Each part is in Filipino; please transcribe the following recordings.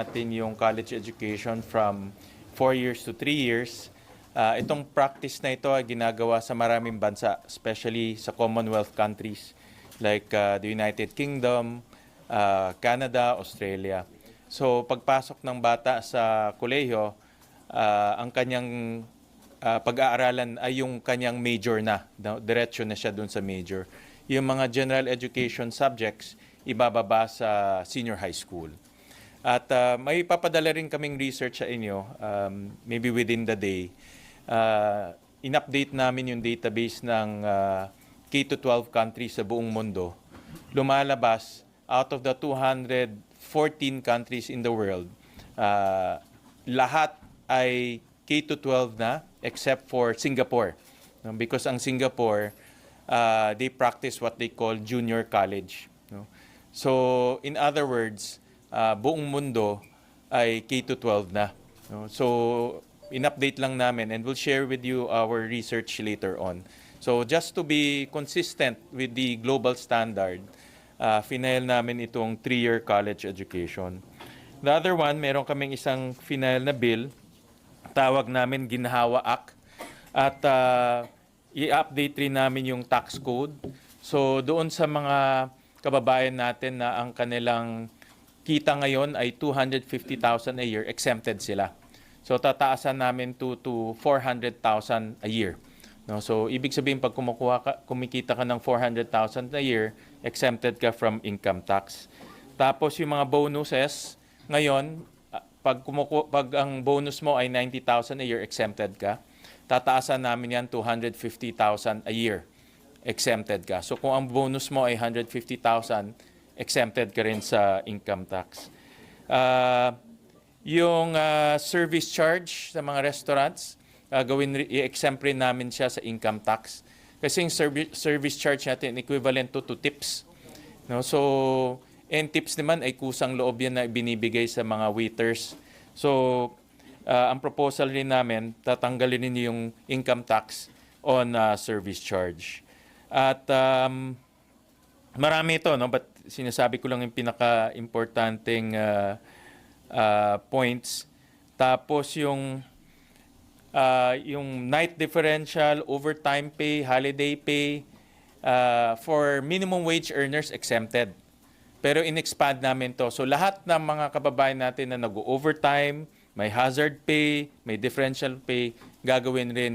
natin yung college education from 4 years to 3 years. Ah, itong practice na ito ay ginagawa sa maraming bansa, especially sa Commonwealth countries like ah, the United Kingdom, ah, Canada, Australia. So pagpasok ng bata sa kolehiyo, ah, ang kanyang ah, pag-aaralan ay yung kanyang major na, diretso na siya dun sa major. Yung mga general education subjects, ibababa sa senior high school. At ah, may papadala rin kaming research sa inyo, um, maybe within the day. Uh, in-update namin yung database ng ah, K-12 countries sa buong mundo. Lumalabas, out of the 214 countries in the world, ah, lahat ay K-12 na except for Singapore. No? Because ang Singapore, uh, they practice what they call junior college. No? So, in other words, uh, buong mundo ay K-12 na. So, in-update lang namin and we'll share with you our research later on. So, just to be consistent with the global standard, uh, final namin itong three-year college education. The other one, meron kaming isang final na bill, tawag namin Ginhawa Act. At uh, i-update rin namin yung tax code. So doon sa mga kababayan natin na ang kanilang kita ngayon ay 250,000 a year, exempted sila. So tataasan namin to, to 400,000 a year. No, so ibig sabihin pag kumukuha ka, kumikita ka ng 400,000 a year, exempted ka from income tax. Tapos yung mga bonuses, ngayon ah, pag kumuku- pag ang bonus mo ay 90,000 a year, exempted ka. Tataasan namin yan 250,000 a year. Exempted ka. So kung ang bonus mo ay 150,000, exempted ka rin sa income tax. Ah, yung ah, service charge sa mga restaurants, ah, gawin i-exempt rin namin siya sa income tax. Kasi yung servi- service charge natin equivalent to, to tips. No? So, and tips naman ay kusang loob yan na binibigay sa mga waiters. So, ah, ang proposal rin namin, tatanggalin ninyo yung income tax on ah, service charge. At um, marami ito, no? But sinasabi ko lang yung pinaka-importanting ah, ah, points. Tapos yung ah, yung night differential, overtime pay, holiday pay, ah, for minimum wage earners exempted. Pero in-expand namin to. So lahat ng mga kababayan natin na nag-overtime, may hazard pay, may differential pay, gagawin rin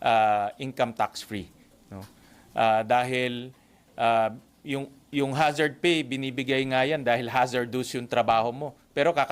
ah, income tax free. No? Ah, dahil ah, yung yung hazard pay binibigay nga yan dahil hazardous yung trabaho mo. Pero kaka